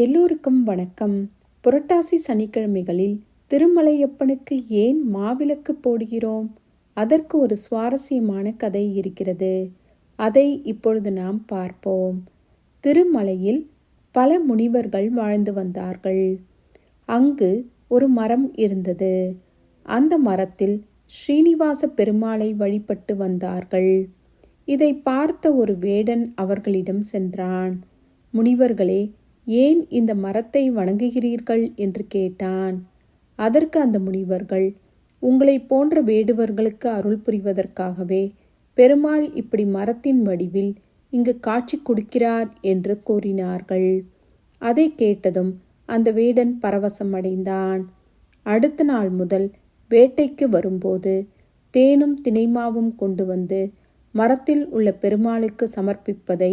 எல்லோருக்கும் வணக்கம். புரட்டாசி சனிக்கிழமைகளில் திருமலையப்பனுக்கு ஏன் மாவிளக்கு போடுகிறோம்? அதற்கு ஒரு சுவாரஸ்யமான கதை இருக்கிறது. அதை இப்பொழுது நாம் பார்ப்போம். திருமலையில் பல முனிவர்கள் வாழ்ந்து வந்தார்கள். அங்கு ஒரு மரம் இருந்தது. அந்த மரத்தில் ஸ்ரீனிவாச பெருமாளை வழிபட்டு வந்தார்கள். இதை பார்த்த ஒரு வேடன் அவர்களிடம் சென்றான். முனிவர்களே ஏன் இந்த மரத்தை வணங்குகிறீர்கள்? என்று கேட்டான். அதற்கு அந்த முனிவர்கள் உங்களைப் போன்ற வேடுவர்களுக்கு அருள் புரிவதற்காகவே பெருமாள் இப்படி மரத்தின் வடிவில் இங்கு காட்சி கொடுக்கிறார் என்று கூறினார்கள். அதை கேட்டதும் அந்த வேடன் பரவசம் அடைந்தான். அடுத்த நாள் முதல் வேட்டைக்கு வரும்போது தேனும் தினைமாவும் கொண்டு வந்து மரத்தில் உள்ள பெருமாளுக்கு சமர்ப்பிப்பதை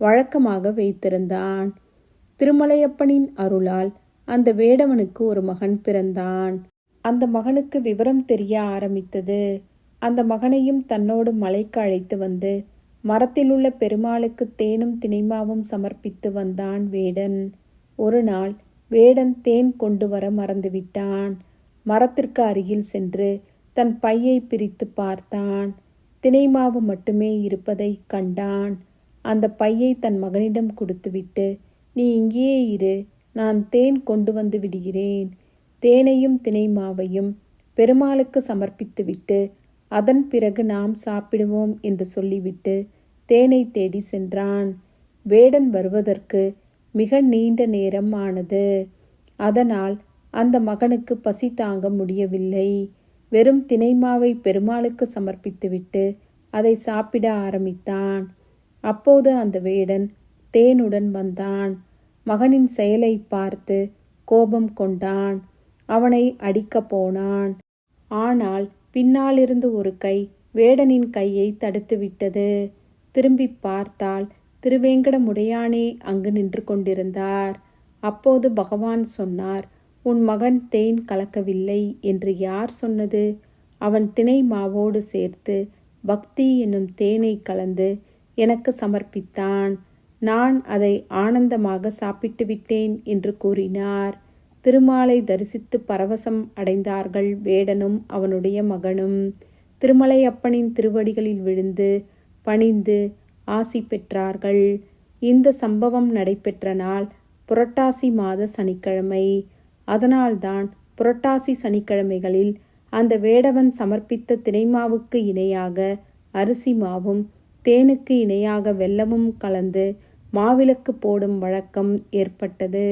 வழக்கமாக வைத்திருந்தான். திருமலையப்பனின் அருளால் அந்த வேடவனுக்கு ஒரு மகன் பிறந்தான். அந்த மகனுக்கு விவரம் தெரிய ஆரம்பித்தது. அந்த மகனையும் தன்னோடு மலைக்கு அழைத்து வந்து மரத்திலுள்ள பெருமாளுக்கு தேனும் தினைமாவும் சமர்ப்பித்து வந்தான் வேடன். ஒரு நாள் வேடன் தேன் கொண்டு வர மறந்துவிட்டான். மரத்திற்கு அருகில் சென்று தன் பையை பிரித்து பார்த்தான். தினைமாவு மட்டுமே இருப்பதை கண்டான். அந்த பையை தன் மகனிடம் கொடுத்துவிட்டு நீ இங்கேயே இரு. நான் தேன் கொண்டு வந்து விடுகிறேன். தேனையும் தினைமாவையும் பெருமாளுக்கு சமர்ப்பித்துவிட்டு அதன் பிறகு நாம் சாப்பிடுவோம் என்று சொல்லிவிட்டு தேனை தேடி சென்றான். வேடன் வருவதற்கு மிக நீண்ட நேரம் ஆனது. அதனால் அந்த மகனுக்கு பசி தாங்க முடியவில்லை. வெறும் தினைமாவை பெருமாளுக்கு சமர்ப்பித்துவிட்டு அதை சாப்பிட ஆரம்பித்தான். அப்போது அந்த வேடன் தேனுடன் வந்தான். மகனின் செயலை பார்த்து கோபம் கொண்டான். அவனை அடிக்கப் போனான். ஆனால் பின்னாலிருந்து ஒரு கை வேடனின் கையை தடுத்துவிட்டது. திரும்பி பார்த்தால் திருவேங்கடமுடையானே அங்கு நின்று கொண்டிருந்தார். அப்போது பகவான் சொன்னார் உன் மகன் தேன் கலக்கவில்லை என்று யார் சொன்னது? அவன் தினை மாவோடு சேர்த்து பக்தி என்னும் தேனை கலந்து எனக்கு சமர்ப்பித்தான். நான் அதை ஆனந்தமாக சாப்பிட்டு விட்டேன் என்று கூறினார். திருமாலை தரிசித்து பரவசம் அடைந்தார்கள் வேடனும் அவனுடைய மகனும். திருமலையப்பனின் திருவடிகளில் விழுந்து பணிந்து ஆசி பெற்றார்கள். இந்த சம்பவம் நடைபெற்ற நாள் புரட்டாசி மாத சனிக்கிழமை. அதனால்தான் புரட்டாசி சனிக்கிழமைகளில் அந்த வேடவன் சமர்ப்பித்த தினைமாவுக்கு இணையாக அரிசி மாவும் தேனுக்கு இணையாக வெல்லமும் கலந்து மாவிளக்கு போடும் வழக்கம் ஏற்பட்டது.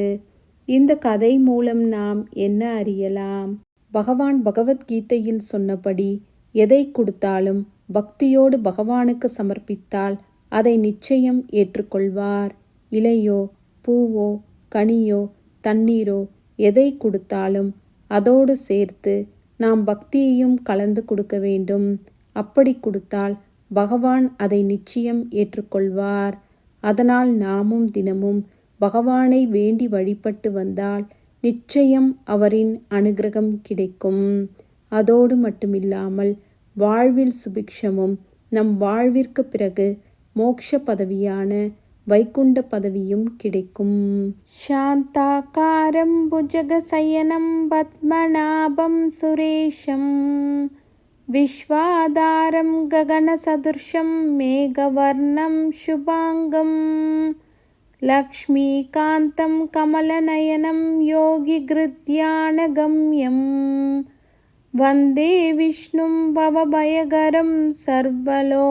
இந்த கதை மூலம் நாம் என்ன அறியலாம்? பகவான் பகவத்கீதையில் சொன்னபடி எதை கொடுத்தாலும் பக்தியோடு பகவானுக்கு சமர்ப்பித்தால் அதை நிச்சயம் ஏற்றுக்கொள்வார். இலையோ பூவோ கனியோ தண்ணீரோ எதை கொடுத்தாலும் அதோடு சேர்த்து நாம் பக்தியையும் கலந்து கொடுக்க வேண்டும். அப்படி கொடுத்தால் பகவான் அதை நிச்சயம் ஏற்றுக்கொள்வார். அதனால் நாமும் தினமும் பகவானை வேண்டி வழிபட்டு வந்தால் நிச்சயம் அவரின் அனுகிரகம் கிடைக்கும். அதோடு மட்டுமில்லாமல் வாழ்வில் சுபிக்ஷமும் நம் வாழ்விற்கு பிறகு மோக்ஷ பதவியான வைகுண்ட பதவியும் கிடைக்கும். சாந்தாக்காரம் புஜகசயனம் பத்மநாபம் சுரேஷம். विश्वाधारं गगनसदृशं मेघवर्णं शुभाङ्गं लक्ष्मीकान्तं कमलनयनं योगिगृध्यानगम्यं वन्दे विष्णुं भवभयगरं सर्वलोकैकनाथम्